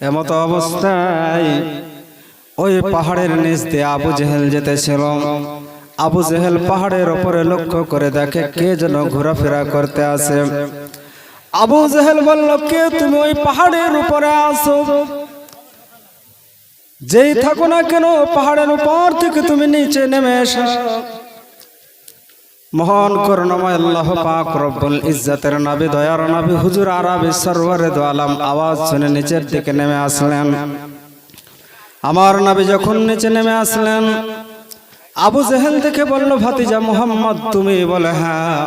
এমতো অবস্থায় ওই পাহাড়ের নিচ দিয়ে আবু জেহেল যেতেছিল। আবু জেহেল পাহাড়ের ওপরে লক্ষ্য করে দেখে কে যেন ঘোরাফেরা করতে আসে আবু জেহেল বলল, কে তুমি ওই পাহাড়ের উপরে আসো যেই থাকো না কেন, পাহাড়ের উপর থেকে তুমি নিচে নেমে এসো। মহান করুণাময় আল্লাহ পাক রব্বুল ইজ্জতের নবী, দয়ার নবী, হুজুর আরবি সরওয়ারে দোয়ালাম আওয়াজ শুনে নিচের দিকে নেমে আসলেন। আমার নবী যখন নিচে নেমে আসলেন, আবু জেহেল থেকে বলল, ভাতিজা মোহাম্মদ, তুমি বলে হ্যাঁ।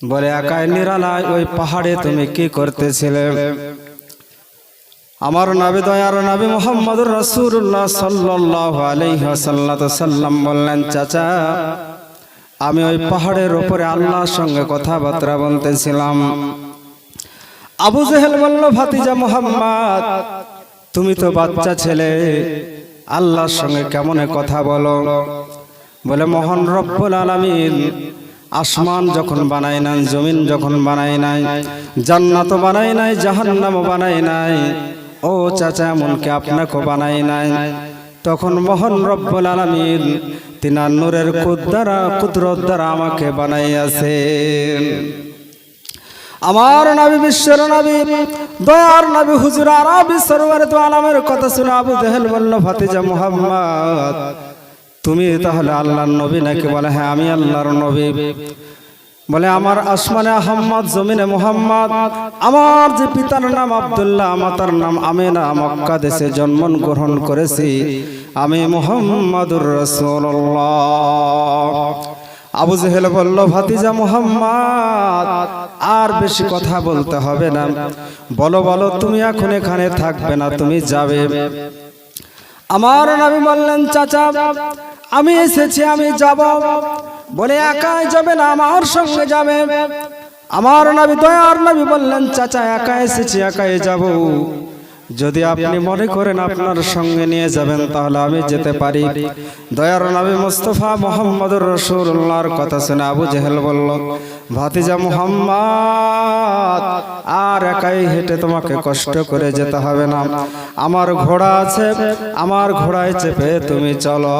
বলে, একাই নিরালায় ওই পাহাড়ে তুমি কি করতেছিলে? আমার নাবি, দয়ার নাবি মোহাম্মদুর রসুল্লাহ সাল্লাহ আলহ্লাম বললেন, চাচা আমি ওই পাহাড়ের ওপরে আল্লাহর সঙ্গে কথাবার্তা বলতেছিলাম। আবু জেহেল বলল, ভাতিজা মোহাম্মদ, তুমি তো বাচ্চা ছেলে, আল্লাহর সঙ্গে কেমন কথা বলো? বলে, মোহন রব্বুল আলামিন, আসমান যখন বানাই নাই, জমিন যখন বানাই নাই জান্নাত বানাই নাই জাহান্নাম বানাই নাই, ও চাচা, এমনকি আপনাকেও বানাই নাই। তখন মোহন রব্বুল আলামিন তিনার নূরের কুদ্দারা কুদরত দ্বারা আমাকে বানাইয়াছেন আমার নবী, বিশ্বের নবী, দয়ার নবী, হুজুর আরবি সরওয়ার তো আলামের কথা শুনে আবু জেহেল বলল ভাতিজা মুহাম্মদ, তুমি তাহলে আল্লাহর নবী নাকি? বলে হ্যাঁ আমি আল্লাহর নবী। বলে, আমার আসমানে আহম্মদ, জমিনে মোহাম্মদ। আমার যে পিতার নাম আব্দুল্লাহ মাতার নাম আমিনা। মক্কা দেশে জন্ম গ্রহণ করেছি। আমি মোহাম্মদুর রসুল্লাহ আবু জেহেল বলল, ভাতিজা মোহাম্মদ, আর বেশি কথা বলতে হবে না। বলো বলো, তুমি এখন এখানে থাকবে না, তুমি যাবে। আমার নবী বললেন, চাচা, আমি এসেছি, আমি যাব। বলে একাই যাবে না, আমার সঙ্গে যাবে। আমার নবী দয়ার নবী বললেন, চাচা, একা এসেছি, একাই যাব। যদি আপনি মনে করেন আপনার সঙ্গে নিয়ে যাবেন, তাহলে আমি যেতে পারি। দয়ার নবী মুস্তফা মোহাম্মদুর রসুল্লাহর কথা শুনে আবু জেহেল বলল, ভাতিজা মোহাম্মদ, আর একাই হেঁটে তোমাকে কষ্ট করে যেতে হবে না। আমার ঘোড়া আছে, আমার ঘোড়ায় চেপে তুমি চলো।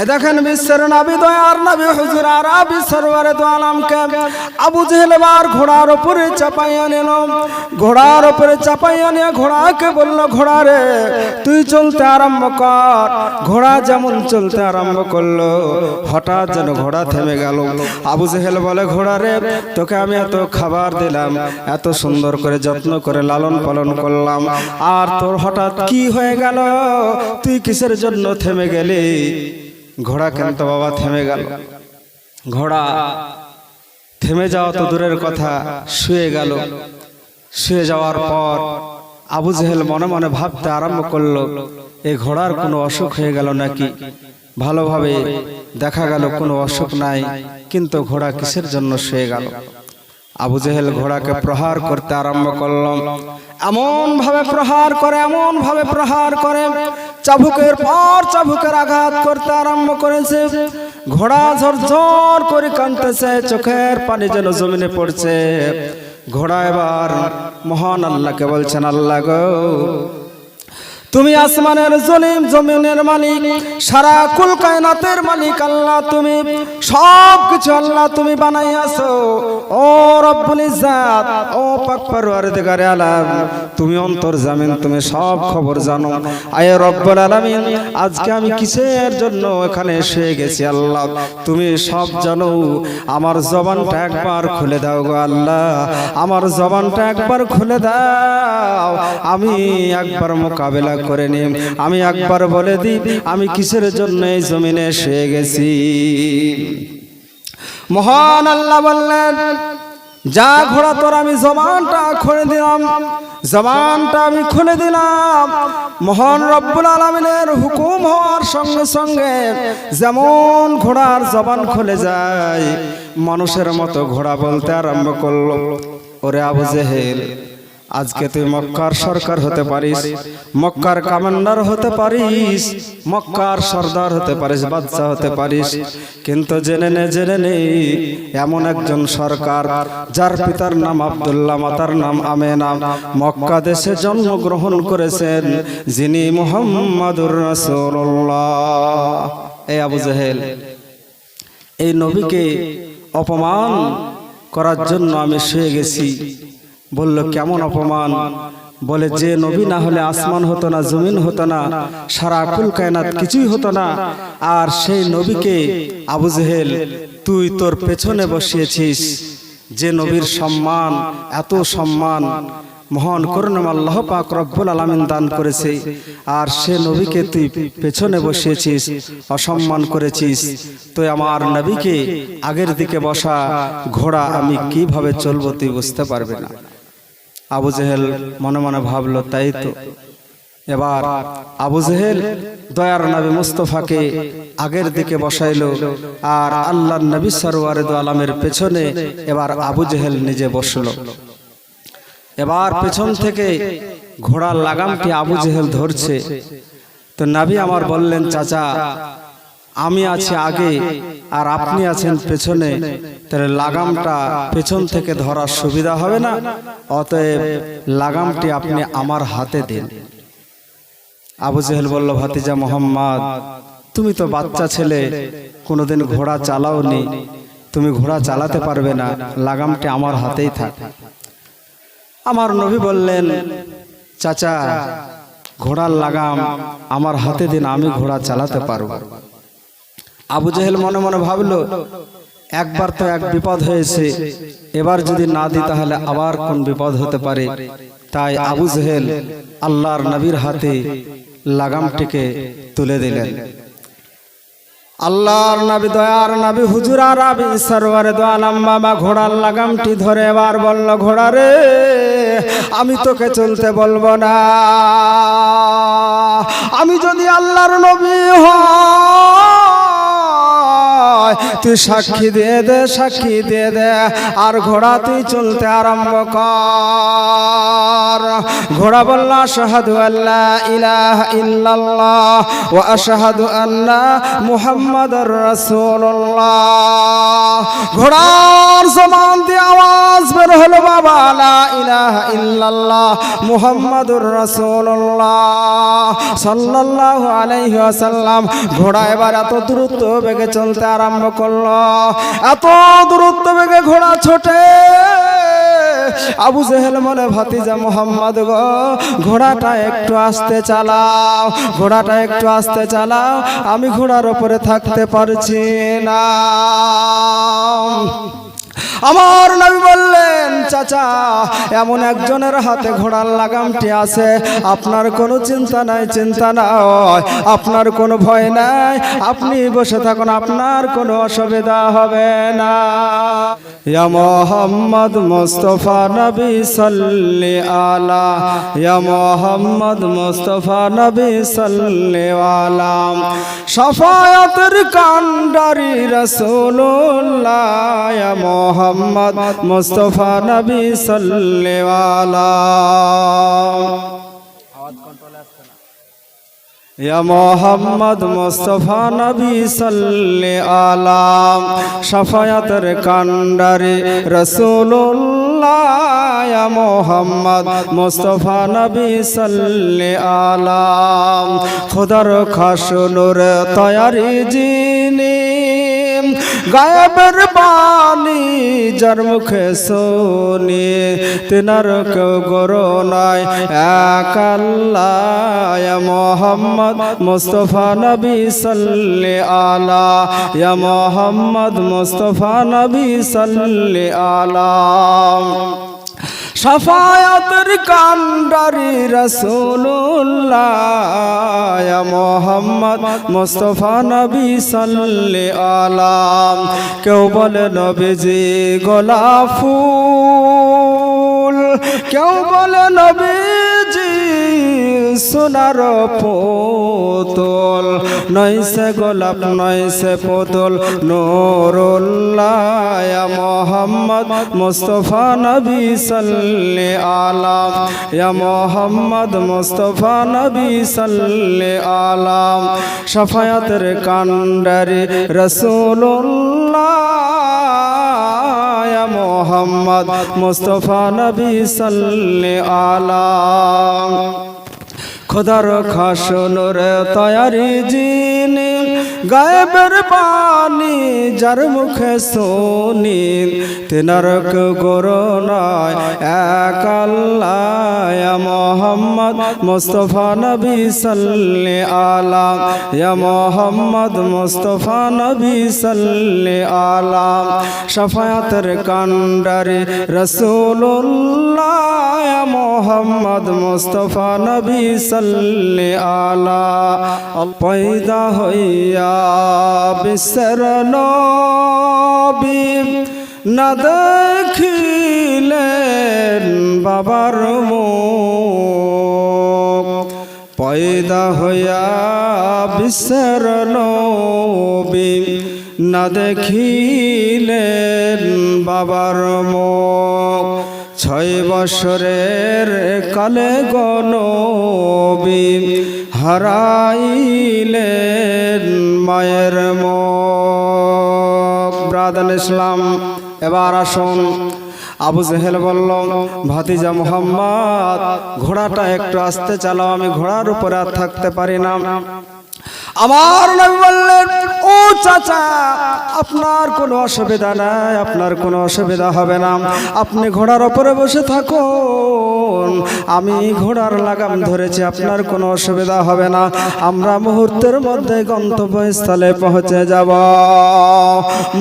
এ দেখেন বিশ্বের নাবি দয়ার নাবি হুজুর আর আবি সরওয়ারে তো আলমকে। আবু জেহেল বার ঘোড়ার উপরে চাপাইয়া নিল। ঘোড়ার উপরে চাপাইয়া নিয়ে ঘোড়াকে বলল, ঘোড়া রে, তুই চলতে আরম্ভ কর। ঘোড়া যেমন চলতে আরম্ভ করল, হঠাৎ যেন ঘোড়া থেমে গেল। আবু জেহেল বলে, ঘোড়া রে, তোকে আমি এত খাবার দিলাম, এত সুন্দর করে যত্ন করে লালন পালন করলাম, আর তোর হঠাৎ কি হয়ে গেল? তুই কিসের জন্য থেমে গেলি? ঘোড়া কেন তো বাবা থেমে গেল? ঘোড়া থেমে যাওয়া তো দূরের কথা, শুয়ে গেল। শুয়ে যাওয়ার পর আবু জেহেল মনে মনে ভাবতে আরম্ভ করল, এ ঘোড়ার কোনো অসুখ হয়ে গেল নাকি? ভালোভাবে দেখা গেল কোনো অসুখ নাই, কিন্তু ঘোড়া কিসের জন্য শুয়ে গেল? আবু জেহেল ঘোড়াকে প্রহার করতে আরম্ভ করলাম এমন ভাবে প্রহার করে এমন ভাবে প্রহার করে চাবুকের পর চাবুকের আঘাত করতে আরম্ভ করেছে। ঘোড়া ঝরঝর করে কানতেছে চোখের পানি যেন জমিনে পড়ছে। ঘোড়া এবার মহান আল্লাহকে বলছেন আল্লাহ গো তুমি আসমানের জলিম জমিনের মালিক, সারা কুল কায়নাতের মালিক আল্লাহ তুমি। সব কিছু আল্লাহ তুমি বানাইয়াছো। ও রব্বুল ইজ্জাত, ও পাক পরওয়ারদিগারে আলাম, তুমি অন্তর জামিন, তুমি সব খবর জানো। আয় রব্বুল আলামিন, আজকে আমি কিসের জন্য এখানে এসে গেছি আল্লাহ? তুমি সব জানো, আমার জবানটা একবার খুলে দাও গো আল্লাহ। আমার জবানটা একবার খুলে দাও। আমি একবার মোকাবেলা করে নি আমি একবার বলে দিই, আমি কিসের জন্য এই জমিনে এসে গেছি? মহান আল্লাহ বললেন, যা ঘোড়া তোর, আমি জবানটা খুলে দিলাম। জবানটা আমি খুলে দিলাম। মহান রব্বুল আলমিনের হুকুম হওয়ার সঙ্গে সঙ্গে যেমন ঘোড়ার জবান খুলে যায়, মানুষের মতো ঘোড়া বলতে আরম্ভ করল। ওরে আবু জেহেল আজকে তুই মক্কার সরকার হতে পারিস। মক্কার কমান্ডার হতে পারিস। মক্কার সর্দার হতে পারিস বাচ্চা হতে পারিস। কিন্তু জেনে নে জেনে নে এমন একজন সরকার যার পিতার নাম আব্দুল্লাহ মাতার নাম আমেনা। মক্কা দেশে জন্মগ্রহণ করেছেন যিনি মোহাম্মদুর রাসূলুল্লাহ। এই আবু জেহেল এই নবীকে অপমান করার জন্য আমি শুয়ে গেছি। বলল কেমন অপমান? বলে যে নবী না হলে আসমান হতো না জমিন হতো না সারা কুল কায়নাত কিছুই হতো না। আর সেই নবীকে আবু জেহেল তুই তোর পেছনে বসিয়েছিস যে নবীর সম্মান এত সম্মান মহান করুণাম আল্লাহ পাক রব্বুল আলামিন দান করেছে। আর সে নবীকে তুই পেছনে বসিয়েছিস অসম্মান করেছিস। তুই আমার নবীকে আগের দিকে বসা ঘোড়া আমি কীভাবে চলবো তুই বুঝতে পারবে না। আবু জেহেল মনে মনে ভাবলো, তাই তো। এবার আবু জেহেল দয়ার নবী মুস্তফাকে আগের দিকে বসাইল আর আল্লাহ নবী সরওয়ারে দু আলমের পেছনে এবার আবু জেহেল নিজে বসল। এবার পেছন থেকে ঘোড়ার লাগামটি আবু জেহেল ধরছে। তো নাবি আমার বললেন, চাচা আমি আছি আগে আর আপনি আছেন পেছনে। তাহলে লাগামটা পেছন থেকে ধরার সুবিধা হবে না? অতএব লাগামটি আপনি আমার হাতে দিন। আবু জেহেল বলল ভাতিজা মোহাম্মদ তুমি তো বাচ্চা ছেলে কোনোদিন ঘোড়া চালাওনি। তুমি ঘোড়া চালাতে পারবে না লাগামটি আমার হাতেই থাক। আমার নবী বললেন চাচা ঘোড়ার লাগাম আমার হাতে দিন আমি ঘোড়া চালাতে পারব। আবু জেহেল মনে মনে ভাবলো একবার তো এক বিপদ হয়েছে এবার যদি না দিই তাহলে আবার কোন বিপদ হতে পারে। তাই আবু জেহেল আল্লাহর নবীর হাতে লাগামটিকে তুলে দিলেন। আল্লাহর নবী দয়ার নবী হুজুর আর আবি সরওয়ারে দো আলম বাবা ঘোড়ার লাগামটি ধরে এবার বলল ঘোড়া রে আমি তোকে চলতে বলব না। আমি যদি আল্লাহর নবী হয় তুই সাক্ষী দিয়ে দে, সাক্ষী দিয়ে দে, আর ঘোড়া তুই চলতে আরম্ভ কর। ঘোড়া বলল, আশহাদু আল্লাহ ইলাহ ইল্লাল্লাহ ওয়া আশহাদু আন্না মুহাম্মাদুর রাসূলুল্লাহ। ঘোড়ার জবান দিয়ে আওয়াজ বের হলো বাবা, লা ইলাহা ইল্লাল্লাহ মুহাম্মাদুর রাসূলুল্লাহ সাল্লাল্লাহু আলাইহি ওয়াসাল্লাম। ঘোড়া এবার এত দ্রুত বেগে চলতে আরম্ভ করল। এত দূরত্ব বেগে ঘোড়া ছোটে। আবু জেহেল মনে ভাতিজা মোহাম্মদ গো, ঘোড়াটা একটু আস্তে চালাও, ঘোড়াটা একটু আস্তে চালাও, আমি ঘোড়ার ওপরে থাকতে পারছি না। আমার নবী বললেন, চাচা, এমন একজনের হাতে ঘোড়ার লাগামটি আছে। আপনার কোনো চিন্তা নাই চিন্তা নাই। আপনার কোনো ভয় নাই। আপনি বসে থাকুন, আপনার কোনো অসুবিধা হবে না। ইয়া মোহাম্মদ মুস্তফা নবী সাল্লি আলা। ইয়া মোহাম্মদ মুস্তফা নবী সাল্লি আলা। শাফায়াতের কান্ডারি রাসূলুল্লাহ ইয়া মোহাম্মদ মুস্তফা নবী সাল্লি মোহাম্মদ মুস্তফা নবী সাল্লি আলাম শাফায়াতের কান্ডারে রসুল্লাহ মোহাম্মদ মুস্তফা নবী সাল্লি আলাম খোদার খাসনুর তয়ারি জিনি গায়বের বাণী যার মুখে শুনি, তেনার কেউ গরো নাই। এক মোহাম্মদ মুস্তফা নবী সাল্লি আলা। ইয়া মোহাম্মদ মুস্তফা নবী সাল্লি আলা। সাফায়াতের কান্ডারি রসুল্লাহ মোহাম্মদ মোস্তফা নবী সাল্লি আলাম। কেউ বলে নবীজি গোলাপ ফুল। কেউ বলে নবীজি সোনার পোতল। নয় সে গোলাপ, নয় সে পুতুল। নুরুল্লাহ মোহাম্মদ মুস্তফা নবী সাল্লি আলাম। ইয়া মোহাম্মদ মুস্তফা নবী সাল্লি আলাম। শাফায়াতের কান্ডারি রসুল্লাহ মোহাম্মদ মুস্তফা নবী সাল্লি আলা খোদার খাসনর তয়ারি জিনি। গায়েবের পানি যার মুখে শুনি। তেনারক গরনায় এক আল্লাহ। মোহাম্মদ মুস্তফা নবী সাল্লি আলা। ইয়া মোহাম্মদ মুস্তফা নবী সাল্লি আলা। শাফায়াতের কান্ডারি রসুল্লাহ মোহাম্মদ মুস্তফা নবী সাল্লি আলা। পয়দা হইয়া বিশ্বের নবী না দেখিলেন বাবার মুখ। পয়দা হইয়া বিশ্বের নবী না দেখিলেন বাবার মুখ। ছয় বছরের কালে গনবী হারাইলেন মায়ের মুখ। ইসলাম, এবার আসুন আবু জেহেল বলল, ভাতিজা মোহাম্মদ, ঘোড়াটা একটু আস্তে চালাও, আমি ঘোড়ার উপরে আর থাকতে পারি না। আমার নবী বললেন, ও চাচা, আপনার কোনো অসুবিধা নাই, আপনার কোনো অসুবিধা হবে না। আপনি ঘোড়ার ওপরে বসে থাকুন। আমি ঘোড়ার লাগাম ধরেছি, আপনার কোনো অসুবিধা হবে না। আমরা মুহূর্তের মধ্যে গন্তব্যস্থলে পৌঁছে যাব।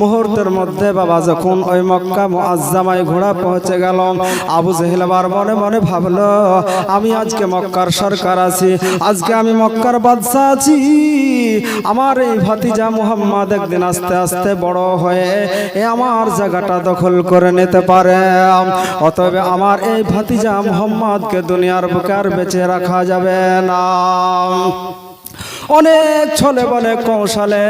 মুহূর্তের মধ্যে বাবা যখন ওই মক্কা মুআজ্জামায় ঘোড়া পৌঁছে গেল, আবু জেহেল মনে মনে ভাবলো, আমি আজকে মক্কার সরকার আছি, আজকে আমি মক্কার বাদশা আছি। আমার এই ভাতিজা মোহাম্মদ একদিন আস্তে আস্তে বড় হয়ে এ আমার জায়গাটা দখল করে নিতে পারে। অতএব আমার এই ভাতিজা মোহাম্মদকে দুনিয়ার বুকে আর বেঁচে রাখা যাবে না। অনেক ছলে বলে কৌশলে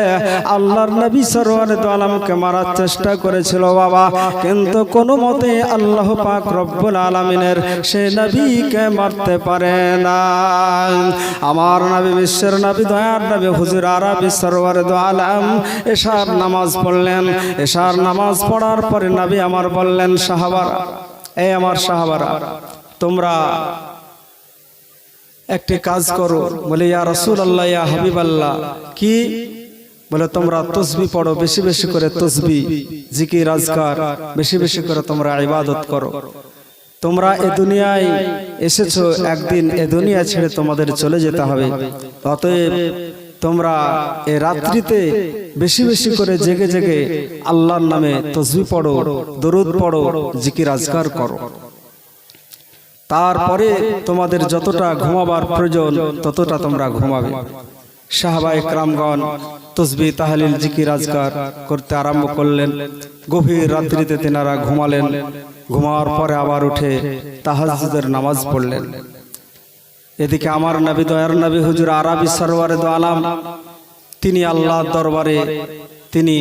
আল্লাহর নবী সরওয়ার আলমকে মারার চেষ্টা করেছিল বাবা। কিন্তু কোনো মতে আল্লাহ পাক রব্বুল আলমিনের সে নবীকে মারতে পারে না আমার নবী, বিশ্বের নবী, দয়ার নবী, হুজুর আরবি সরওয়ার আলম এশার নামাজ পড়লেন। এশার নামাজ পড়ার পরে নবী আমার বললেন, সাহাবারা এই আমার সাহাবারা, তোমরা একটি কাজ করো। বলে, ইয়া রসুল আল্লাহ ইয়া হাবিব আল্লাহ কি? বলে, তোমরা তসবি পড়ো, বেশি বেশি করে তসবি জিকি রাজকার বেশি বেশি করে তোমরা ইবাদত করো। তোমরা এ দুনিয়ায় এসেছ, একদিন এ দুনিয়া ছেড়ে তোমাদের চলে যেতে হবে। অতএব তোমরা এ রাত্রিতে বেশি বেশি করে জেগে জেগে আল্লাহর নামে তসবি পড়ো, দরুদ পড়ো জিকি রাজকার করো। তারপরে তোমাদের যতটা ঘুমাবার প্রয়োজন ততটা তোমরা ঘুমাবে। সাহাবাই ক্রামগণ তসবি তাহলিল জিকি রাজকার করতে আরম্ভ করলেন। গভীর রাত্রিতে তেনারা ঘুমালেন। ঘুমাওয়ার পরে আবার উঠে তাহাজুদের নামাজ পড়লেন। এদিকে আমার নবী দয়ার নবী হুজুর আরবি সরোয়ারে দো আলাম তিনি আল্লাহর দরবারে তিনি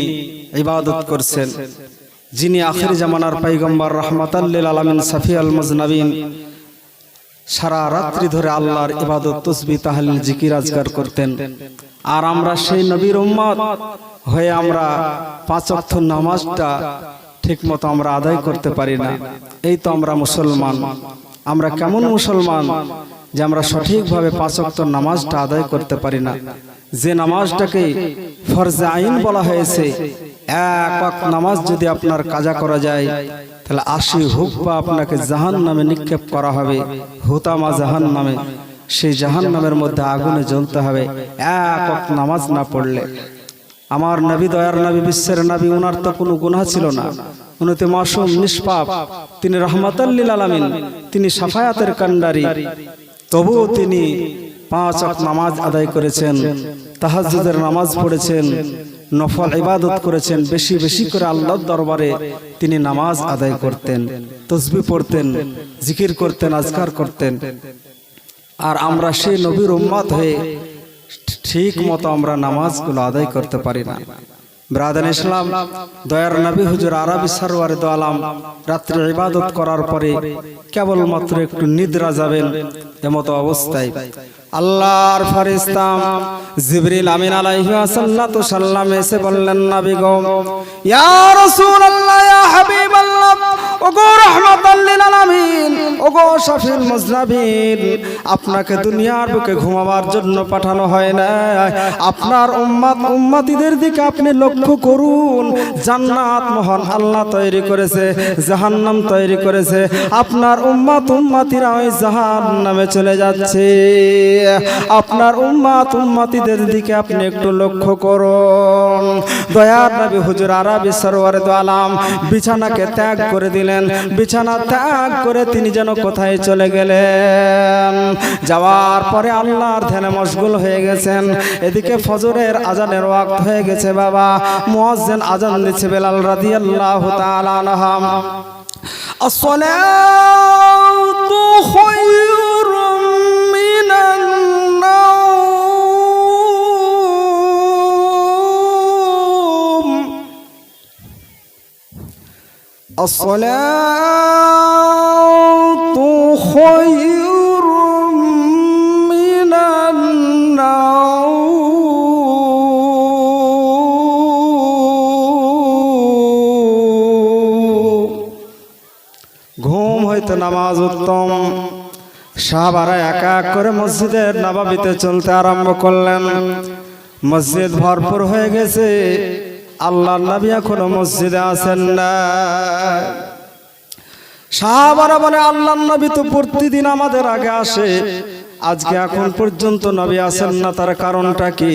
ইবাদত করছেন। যিনি আখির জামানার পাইগম্বর রহমতাল্লিল আলমিন সাফি আল মজনবিন। সারা রাত্রি ধরে আল্লাহর ইবাদত, তসবি, তাহলিল, জিকির আজগার করতেন। আর আমরা সেই নবীর উম্মত হয়ে আমরা পাঁচ অক্ষ নামাজটা ঠিক মতো আমরা আদায় করতে পারি না। এই তো আমরা মুসলমান। আমরা কেমন মুসলমান যে আমরা সঠিকভাবে পাঁচ অক্ষ নামাজটা আদায় করতে পারি না। যে নামাজটাকে ফরজে আইন বলা হয়েছে, এক নামাজ যদি আপনার কাজা করা যায় তাহলে আশি হুক বা আপনাকে জাহান নামে নিক্ষেপ করা হবে, হুতামা জাহান নামে সেই জাহান নামের মধ্যে আগুনে জ্বলতে হবে। এক নামাজ না পড়লে। আমার নবী দয়ার নবী, বিশ্বের নবী ওনার তো কোনো গুনাহ ছিল না। উনি তো মাসুম, নিষ্পাপ। তিনি রহমতাল্লিল আলামিন। তিনি সাফায়াতের কান্ডারি তবুও তিনি পাঁচ নামাজ আদায় করেছেন, তাহাজ্জুদের নামাজ পড়েছেন। নফল ইবাদত করেছেন, বেশি বেশি করে আল্লাহর দরবারে তিনি নামাজ আদায় করতেন, তসবি পড়তেন, জিকির করতেন, আজকার করতেন। আর আমরা সেই নবীর উম্মাত হয়ে ঠিক মতো আমরা নামাজগুলো আদায় করতে পারি না। ব্রাদান ইসলাম, দয়ার নবী হুজুর আরবি সারওয়ার দো আলাম, রাত্রে ইবাদত করার পরে কেবলমাত্র একটু নিদ্রা যাবেন এমতো অবস্থায়। আল্লাহর ফরিস্তাম জিবরিল আমিন আলাইহি ওয়াসাল্লাতু সাল্লাম এসে বললেন, নবী গো, ইয়া রাসূলুল্লাহ, ইয়া হাবিবাল্লাহ আপনাকে দুনিয়ার বুকে ঘুমাবার জন্য পাঠানো হয় না। আপনার উম্মাত উম্মাতিদের দিকে আপনি লক্ষ্য করুন। জান্নাত মহান আল্লাহ তৈরি করেছে, জাহান্নাম তৈরি করেছে। আপনার উম্মাত উম্মাতিরা ওই জাহান্নামে চলে যাচ্ছে। আপনার উম্মাত উম্মাতিদের দিকে আপনি একটু লক্ষ্য করুন। দয়ার নবী হুজুর আরবি সরওয়ারে দো আলাম বিছানাকে ত্যাগ করে দিলেন। বিছানা ত্যাগ করে তিনি যেন কোথায় চলে গেলেন যাওয়ার পরে আল্লাহর ধ্যানে মশগুল হয়ে গেছেন এদিকে ফজরের আজানের ওয়াক্ত হয়ে গেছে বাবা মুয়াজ্জিন আজান দিচ্ছে বেলাল রাদিয়াল্লাহু তাআলা আনহা الصلاة خير من النوم الصلاة خير من النوم ঘুম হইতো নামাজ উত্তম সাহাবারা একা এক করে মসজিদের নবাবিতে চলতে আরম্ভ করলেন মসজিদ ভরপুর হয়ে গেছে আল্লাহ নবী এখনও মসজিদে আছেন না। সাহাবারা বলে আল্লাহ নবী তো প্রতিদিন আমাদের আগে আসে। আজকে এখন পর্যন্ত নবী আসেন না, তার কারণটা কি?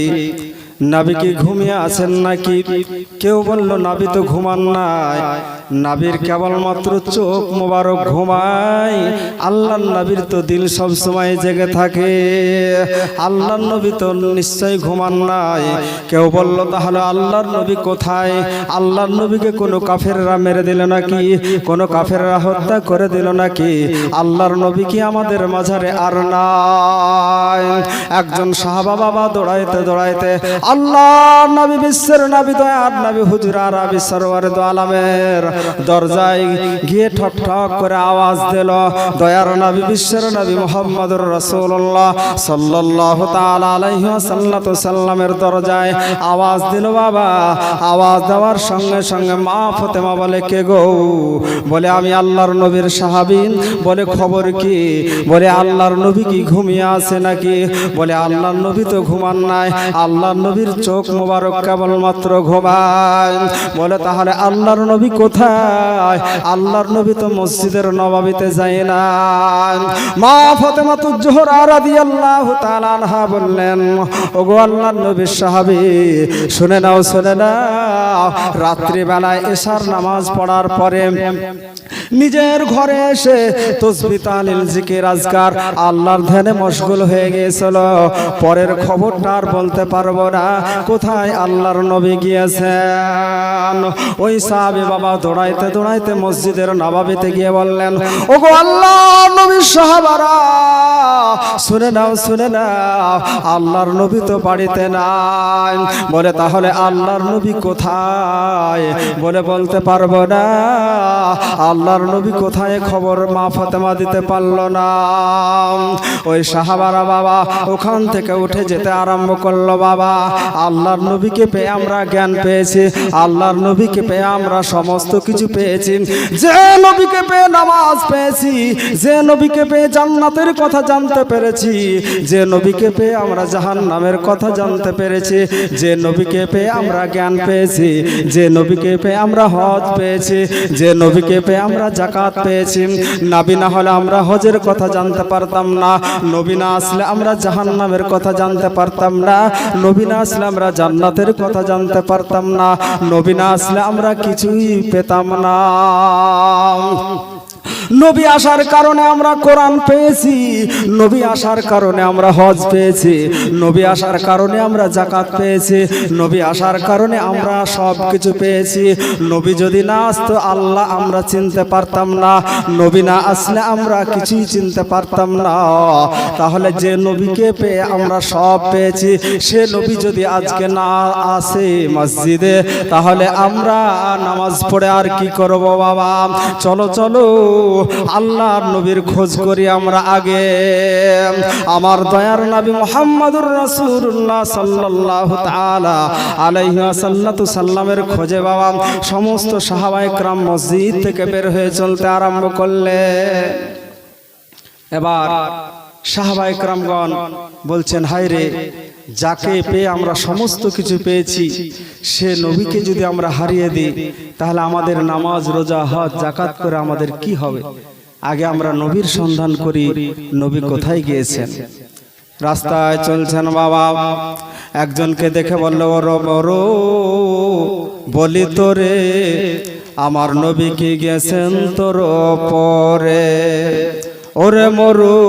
নাবি কি ঘুমিয়ে আছেন নাকি? কেউ বলল, নাবি তো ঘুমান নাই। নাবির কেবলমাত্র চোখ মোবারক ঘুমায়। আল্লাহ নবীর তো দিল সব সময় জেগে থাকে। আল্লাহ নবী তো নিশ্চয়ই ঘুমান নাই। কেউ বলল, তাহলে আল্লাহর নবী কোথায়? আল্লাহর নবীকে কোনো কাফেররা মেরে দিল নাকি? কোনো কাফেররা হত্যা করে দিল নাকি? আল্লাহর নবী কি আমাদের মাঝারে আর নাই? একজন সাহাবা বাবা দৌড়াইতে দৌড়াইতে আল্লাহ নবী বিশ্বের নবী দয়ার নবী হুজুর আরবি সরোয়ার দো আলামের দরজায় গিয়ে ঠক ঠক করে আওয়াজ দিল, দয়ার নবী বিশ্বের নবী মোহাম্মদুর আলাইহি ওয়াসাল্লাম সাল্লামের দরজায় আওয়াজ দিল, বাবা, আওয়াজ দেওয়ার সঙ্গে সঙ্গে মা ফতেমা বলে, কে গো? বলে, আমি আল্লাহর নবীর সাহাবীন বলে, খবর কি? বলে, আল্লাহর নবী কি ঘুমিয়ে আছে নাকি? বলে, আল্লাহর নবী তো ঘুমান নাই, আল্লাহর নবীর চোখ মোবারক কেবলমাত্র ঘুমায়। বলে, তাহলে আল্লাহর নবী কোথায়? আল্লাহর নবী তো মসজিদের নবাবিতে যায় না মা ফতেমা তো জোহরা রাদিয়াল্লাহু তাআলা আনহা বললেন, ওগো আল্লাহর নবীর সাহাবী, শুনে নাও শুনে নাও। রাত্রি বেলায় এশার নামাজ পড়ার পরে নিজের ঘরে এসে তসবি তালিল, জিকির, আজকার আল্লাহর ধ্যানে মশগুল হয়ে গিয়েছিল। পরের খবরটা আর বলতে পারব না। কোথায় আল্লাহর নবী গিয়েছেন? ওই সাহাবী বাবা দৌড়াইতে দৌড়াইতে মসজিদের নবাবিতে গিয়ে বললেন, ওগো আল্লাহ নবীর সাহাবারা, শুনে নাও শুনে নাও, আল্লাহর নবী তো বাড়িতে নাই। বলে, তাহলে আল্লাহর নবী কোথায়? বলে, বলতে পারব না, আল্লাহর নবী কোথায় খবর মা ফাতেমা দিতে পারল না। ওই সাহাবারা বাবা ওখান থেকে উঠে যেতে আরম্ভ করল বাবা। আল্লাহর নবীকে পেয়ে আমরা জ্ঞান পেয়েছি, আল্লাহর নবীকে পেয়ে আমরা সমস্ত কিছু পেয়েছি। যে নবীকে পেয়ে নামাজ পেয়েছি, যে নবীকে পেয়ে জান্নাতের কথা জানতে পেরেছি, যে নবীকে পেয়ে আমরা জাহান নামের কথা জানতে পেরেছি, যে নবীকে পেয়ে আমরা জ্ঞান পেয়েছি, যে নবীকে পেয়ে আমরা হজ পেয়েছি, যে নবীকে পেয়ে আমরা জাকাত পেয়েছি। নাবি না হলে আমরা হজের কথা জানতে পারতাম না, নবী না আসলে আমরা জাহান নামের কথা জানতে পারতাম না, নবী না আসলে আমরা জান্নাতের কথা জানতে পারতাম না। নবী না আসলে আমরা কিছুই পেতাম না। নবী আসার কারণে আমরা কোরআন পেয়েছি, নবী আসার কারণে আমরা হজ পেয়েছি, নবী আসার কারণে আমরা জাকাত পেয়েছি, নবী আসার কারণে আমরা সব কিছু পেয়েছি। নবী যদি না আসতো, আল্লাহ আমরা চিনতে পারতাম না। নবী না আসলে আমরা কিছুই চিনতে পারতাম না। তাহলে যে নবীকে পেয়ে আমরা সব পেয়েছি, সে নবী যদি আজকে না আসে মসজিদে, তাহলে আমরা নামাজ পড়ে আর কি করব বাবা? চলো চলো। আল্লাহর নবীর খোঁজ করি আমরা আগে। আমার দয়ার নবী মোহাম্মদুর রসুল্লাহ সাল্লাহ তালা আলাইহাসাল্লাতু সাল্লামের খোঁজে বাবা সমস্ত সাহাবাইকরাম মসজিদ থেকে বের হয়ে চলতে আরম্ভ করলে। এবার সাহাবাইকরামগণ বলছেন হাই রে যাকে পেয়ে আমরা সমস্ত কিছু পেয়েছি সে নবীকে যদি আমরা হারিয়ে দিই তাহলে আমাদের নামাজ রোজা হজ জাকাত করে আমাদের কি হবে? আগে আমরা নবীর সন্ধান করি নবী কোথায় গিয়েছেন? রাস্তায় চলছেন বাবা একজনকে দেখে বলল ওর বড় বলি তোরে আমার নবী কি গেছেন তোর পরে ওরে মরু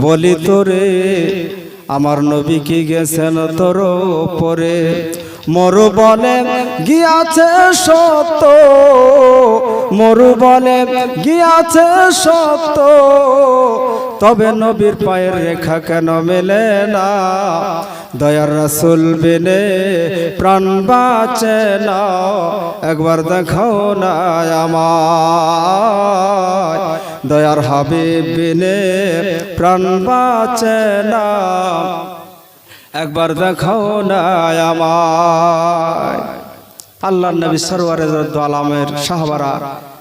বলি তোরে আমার নবী কি গেছেন তোর পরে মরু বলে গিয়াছে সত্য। মরু বলে গিয়াছে সত্য। তবে নবীর পায়ের রেখা কেন মেলে না? দয়ার রাসুল বিনে প্রাণ বাঁচে না। একবার দেখাও না আমার দয়ার হাবিব বিনে প্রাণ বাঁচে না। একবার দেখাও না আমায়। আল্লাহ নবী সরওয়ারে আলামের সাহাবারা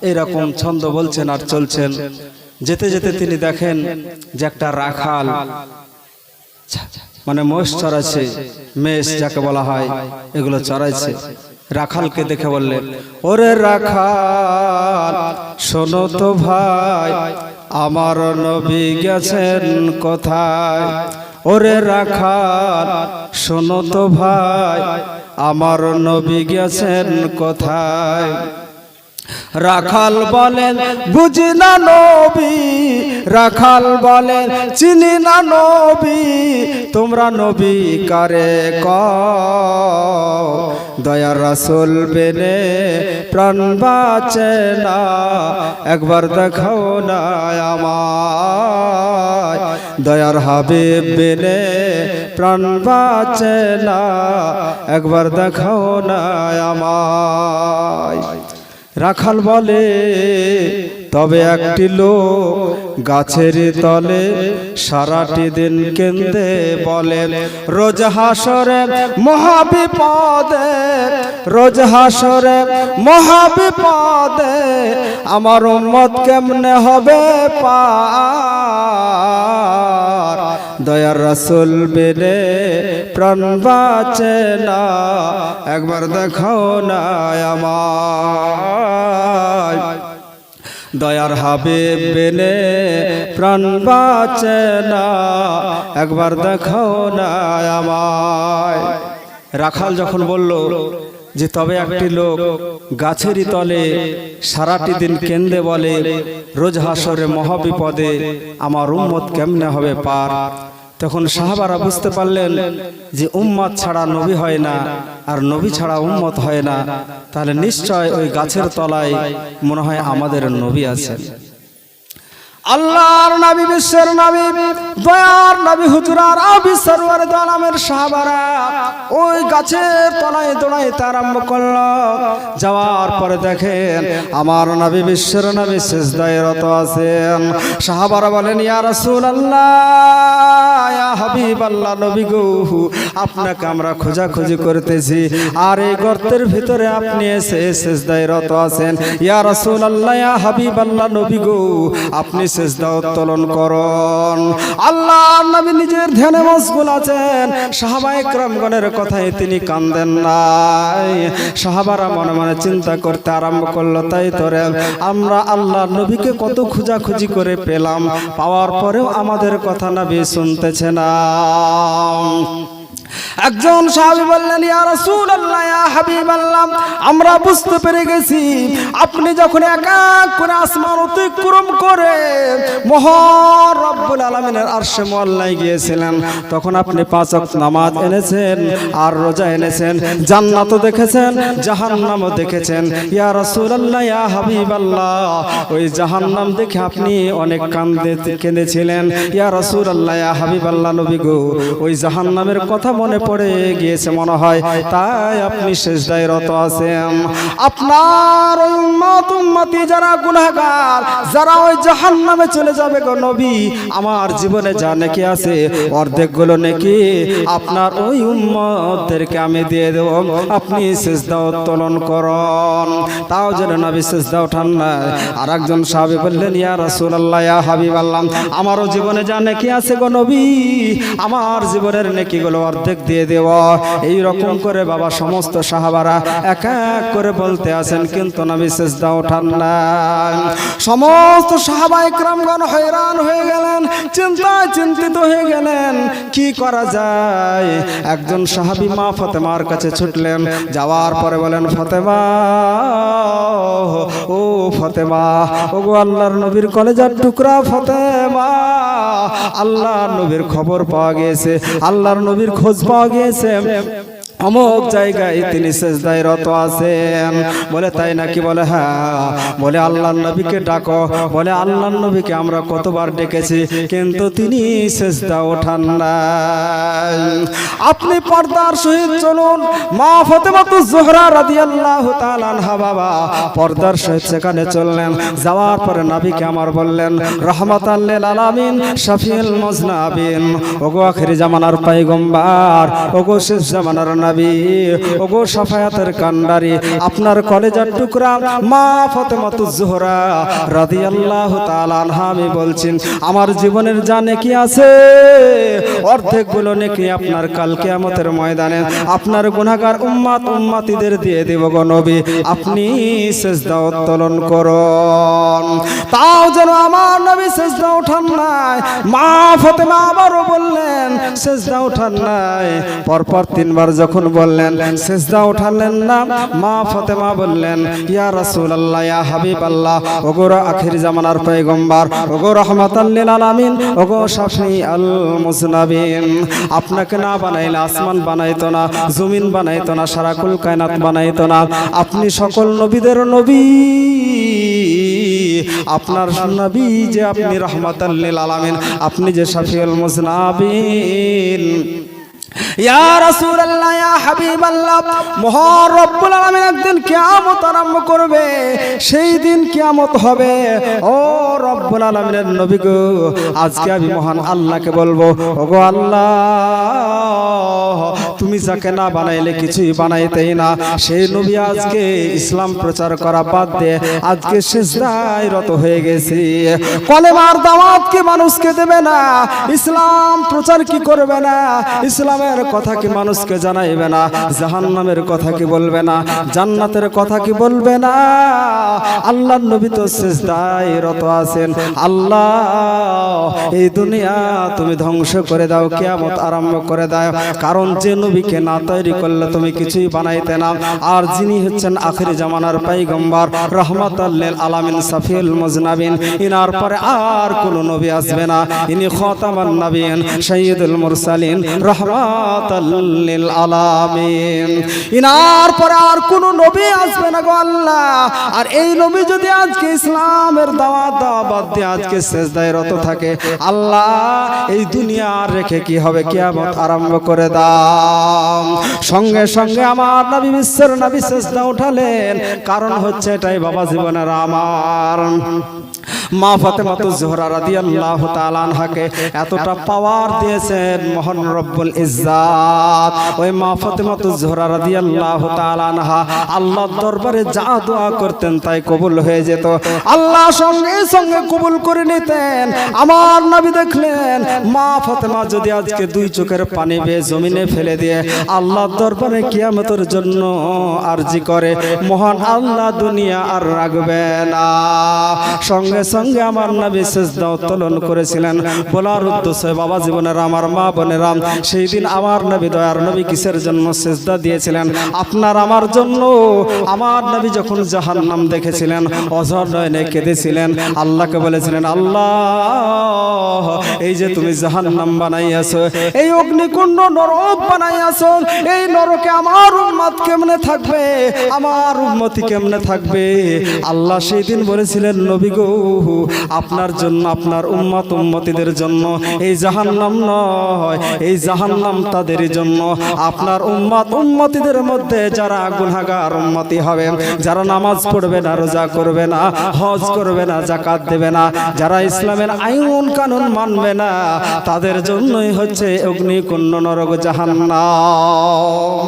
এরকম ছন্দ বলছেন আর চলছেন। যেতে যেতে তিনি দেখেন যে একটা রাখাল মানে মোষ চড়াইছে মেষ যাকে বলা হয়, এগুলো চড়াইছে। রাখালকে দেখে বললে ওরে রাখাল শোনো তো ভাই আমার নবী গেছেন কোথায়? ওরে রাখাল শোনো তো ভাই আমার নবী গেছেন কোথায়? রাখাল বলেন বুঝি না নবী। রাখাল বলেন চিনি না নবী তোমরা নবী কারে ক দয়ার রাসুল বেনে প্রাণ বাঁচে না। একবার দেখাও না আমায়। দয়ার হাবিব বেনে প্রাণ বাঁচে না। একবার দেখাও না আমায়। রাখাল বলে তবে একটি লোক গাছের তলে সারাটি দিন কেন্দ্রে বলে রোজ হাসরে মহাবিপদে, রোজ হাসরে মহাবিপদে আমার উম্মত কেমনে হবে পা দয়ার রসুল বেলে, প্রাণ বাঁচে না, একবার দেখাও না আমার দয়ার হাবে বেলে প্রাণ বাঁচে না। একবার দেখো না আমায়। রাখাল যখন বলল যে, তবে একটি লোক গাছেরই তলে সারাটি দিন কেন্দ্রে বলে, রোজ হাসরে মহাবিপদে আমার উম্মত কেমনে হবে পার? তখন সাহাবারা বুঝতে পারলেন যে উম্মত ছাড়া নবী হয় না, আর নবী ছাড়া উম্মত হয় না। তাহলে নিশ্চয় ওই গাছের তলায় মনে হয় আমাদের নবী আছেন। আল্লাহর নবী, বিশ্বের নবী, দয়ার নবী, হুজুরার আবি সরওয়ার দলামের সাহাবারা ওই গাছের তলায় দৌড়াইতে আরম্ভ করল। যাওয়ার পরে দেখেন আমার নবী, বিশ্বের নবী সেজদায় রত আছেন। সাহাবারা বলেন, ইয়া রাসূলুল্লাহ, ইয়া হাবিবাল্লাহ, নবী গো, আপনাকে আমরা খোঁজাখুঁজি করতেছি। আর এই গর্তের ভিতরে আপনি এসে সেজদায় রত আছেন। ইয়া রাসূলুল্লাহ, ইয়া হাবিবাল্লাহ, নবী গো, আপনি সেজদা উত্তোলন করুন আল্লাহ নবী নিজের ধ্যানে মশগুল আছেন। সাহাবায়ে کرامগণের কথায় তিনি কান্দেন নাই। সাহাবারা মনে মনে চিন্তা করতে আরম্ভ করল, তাই তোরে আমরা আল্লাহ নবীকে কত খোঁজাখুঁজি করে পেলাম। পাওয়ার পরেও আমাদের কথা নবী শুনতেছে না। একজন সাহাবি বললেন, ইয়া রাসূলুল্লাহ, ইয়া হাবিবাল্লাহ, আমরা বুঝতে পেরে গেছি, আপনি যখন একা করে আসমান অতিক্রম করে মহান রব্বুল আলামিনের আরশে মোয়াল্লায় গিয়েছিলেন। তখন আপনি পাঁচ নামাজ এনেছেন আর রোজা এনেছেন, জান্নাতও দেখেছেন, জাহান্নামও দেখেছেন। ইয়া রাসূলুল্লাহ, ইয়া হাবিবাল্লাহ, ওই জাহান্নাম দেখে আপনি অনেক কান্দে কেঁদেছিলেন। ইয়া রাসূলুল্লাহ, ইয়া হাবিবাল্লাহ নবী গো, ওই জাহান্নামের কথা মনে পড়ে গিয়েছে মনে হয়। তাই আপনি শেষদায় রত আছেন। আপনার ওই উম্মত, উম্মতি যারা গুনাহগার, যারা ওই জাহান্নামে চলে যাবে গো নবী আমার জীবনে যা নাকি আছে অর্ধেকগুলো নেকি আপনার ওই উম্মতদেরকে আমি দিয়ে দেব। আপনি শেষদা উত্তোলন করুন। তাও যেন নবী শেষদা উঠান না আর একজন সাহাবী বললেন, ইয়া রাসূলুল্লাহ, ইয়া হাবিবাল্লাহ, আমারও জীবনে যা নেকি আছে গো নবী, আমার জীবনের নেকিগুলো অর্ধেক দিয়ে দেওয়া এই রকম করে বাবা সমস্ত সাহাবারা এক এক করে বলতে আছেন, কিন্তু নবী সেজদা ওঠান না সমস্ত সাহাবা ইকরামগণ হয়রান হয়ে গেলেন। চিন্তায় চিন্তিত হয়ে গেলেন। কি করা যায়? একজন সাহাবি মা ফতেমার কাছে ছুটলেন। যাওয়ার পরে বলেন, ফতেমা, ও ফতেমা ও আল্লাহর নবীর কলেজার টুকরা ফতেমা, আল্লাহর নবীর খবর পাওয়া গিয়েছে আল্লাহর নবীর খোঁজ পাওয়া গিয়েছে অমুক জায়গায় তিনি সেজদায় রত আছেন। বলে তাই নাকি বলে হ্যাঁ বলে আল্লাহ নবীকে ডাকো বলে আল্লাহ নবীকে আমরা কতবার ডেকেছি কিন্তু তিনি সেজদা ওঠান না আপনি পর্দার সহিত চলুন। মা ফতেমাতু জোহরা রাদিয়াল্লাহু তাআলা আনহা বাবা পর্দার সহিত সেখানে চললেন। যাওয়ার পরে নবীকে আমার বললেন রহমাতাল লিল আলামিন শাফিউল মুজনাবিন। ওগো আখিরি জামানার পয়গম্বর ওগো শেষ জামানার নবী ওগো সাফায়াতের কান্ডারি, আপনার কলেজার টুকরা মা ফতেমাতু জোহরা রাদিয়াল্লাহু তাআলা আমি বলছেন আমার জীবনের জানে কি আছে? অর্ধেকগুলো নাকি আপনার কাল কিয়ামতের ময়দানে। আপনার গুনাহগার উম্মাত উম্মাতিদের দিয়ে দেব গো নবী, আপনি সেজদা উত্তোলন করুন। তাও যেন আমার নবী সেজদা উঠান নাই। মা ফতেমা আবারও বললেন, সেজদা উঠান নাই। পরপর তিনবার যখন বললেন সেজদা উঠালেন না, মা ফতেমা বললেন, ইয়া রাসূলুল্লাহ, ইয়া হাবিবাল্লাহ, ওগো আখির জামানার পয়গম্বর, ওগো রহমাতাল লিল আলামিন, ওগো শাফি আল মুজনাবিন, আপনাকে না বানাইলে আসমান বানাইতো না, জমিন বানাইতো না সারাকুল কায়নাত বানাইতো না, আপনি সকল নবীদের নবী, আপনার নবী যে আপনি রহমাতাল্লিল আলামিন, আপনি যে শাফিউল মুজনাবিন ইয়া রাসূলুল্লাহ, ইয়া হাবিবাল্লাহ মহান রব্বুল আলামিন একদিন কিয়ামত আরম্ভ করবে, সেই দিন কিয়ামত হবে। ও রব্বুল আলামিনের নবী গো, আজকে আমি মহান আল্লাহকে বলব, ওগো আল্লাহ তুমি যাকে না বানাইলে কিছুই বানাইতেই না। সেই নবী আজকে ইসলাম প্রচার করা বাদ দিয়ে আজকে শেষদায় রত হয়ে গেছি। কলেমার দাওয়াত কি মানুষকে দেবে না? ইসলাম প্রচার কি করবে না? ইসলামের কথা কি মানুষকে জানাইবে না? জাহান্নামের কথা কি বলবে না? জান্নাতের কথা কি বলবে না? আল্লাহ নবী তো শেষদায় রত আছেন। আল্লাহ, এই দুনিয়া তুমি ধ্বংস করে দাও, কিয়ামত আরম্ভ করে দাও। কারণ যে নবীকে না তৈরি করলে তুমি কিছুই বানাইতে না। আর যিনি হচ্ছেন আখিরি জামানার পাইগম্বর রহমাতাল্লিল আলামিন সাফিউল মুজনাবিন, ইনার পরে আর কোন নবী আসবে না। ইনি খতামান নবীন, সাইয়্যিদুল মুরসালিন রহমাতাল্লিল আলামিন। ইনার পরে আর কোন নবী আসবে না গো আল্লাহ। আর এই নবী যদি আজকে ইসলামের দাওয়াত দেওয়া বাদ দিয়ে আজকে সেজদায় রত থাকে, আল্লাহ এই দুনিয়া রেখে কি হবে? কিয়ামত আরম্ভ করে দাও। সঙ্গে সঙ্গে আমার নবী বিশ্বের নবী শেষটা উঠালেন। কারণ হচ্ছে এটাই বাবা জীবনের আমার। মা ফাতেমা তো জোহরা রাদিয়াল্লাহু তাআলা আনহাকে এতটা পাওয়ার দিয়েছেন মহান রব্বুল ইজ্জাত। ওই মা ফাতেমা তো জোহরা রাদিয়াল্লাহু তাআলা আনহা আল্লাহর দরবারে যা দোয়া করতেন তাই কবুল হয়ে যেত। আল্লাহ সঙ্গে সঙ্গে কবুল করে নিতেন। আমার নবী দেখলেন, মা ফাতেমা যদি আজকে দুই চোখের পানি বেয়ে জমিনে ফেলে দিয়ে আল্লাহর দরবারে কিয়ামতের জন্য আরজি করে, মহান আল্লাহ দুনিয়া আর রাখবে না। সঙ্গে সঙ্গে সঙ্গে আমার নবী সেজদা উত্তোলন করেছিলেন। বলার উদ্দেশ্য বাবা জীবনের আমার মা বোনেরাম সেই দিন আমার নবী দয়ার নবী কিসের জন্য সেজদা দিয়েছিলেন? আপনার আমার জন্য। আমার নবী যখন জাহান নাম দেখেছিলেন অজর নয়নে কেঁদেছিলেন। আল্লাহকে বলেছিলেন, আল্লাহ, এই যে তুমি জাহান্নাম বানাইয়াছো, এই অগ্নিকুণ্ড নরক বানাইয়াছো, এই নরকে আমার উম্মত কেমনে থাকবে? আমার উম্মতি কেমনে থাকবে? আল্লাহ সেই দিন বলেছিলেন, নবী গো আপনার জন্য, আপনার উম্মত, উম্মতিদের জন্য। এই জাহান্নাম নয়, এই জাহান্নাম তাদের জন্য। আপনার উম্মত, উম্মতিদের মধ্যে যারা গুনাহগার উম্মতি হবে, যারা নামাজ পড়বে না, রোজা করবে না, হজ করবে না জাকাত দেবে না, যারা ইসলামের আইন কানুন মানবে না, তাদের জন্যই হচ্ছে অগ্নিকুণ্ড নরক জাহান্নাম।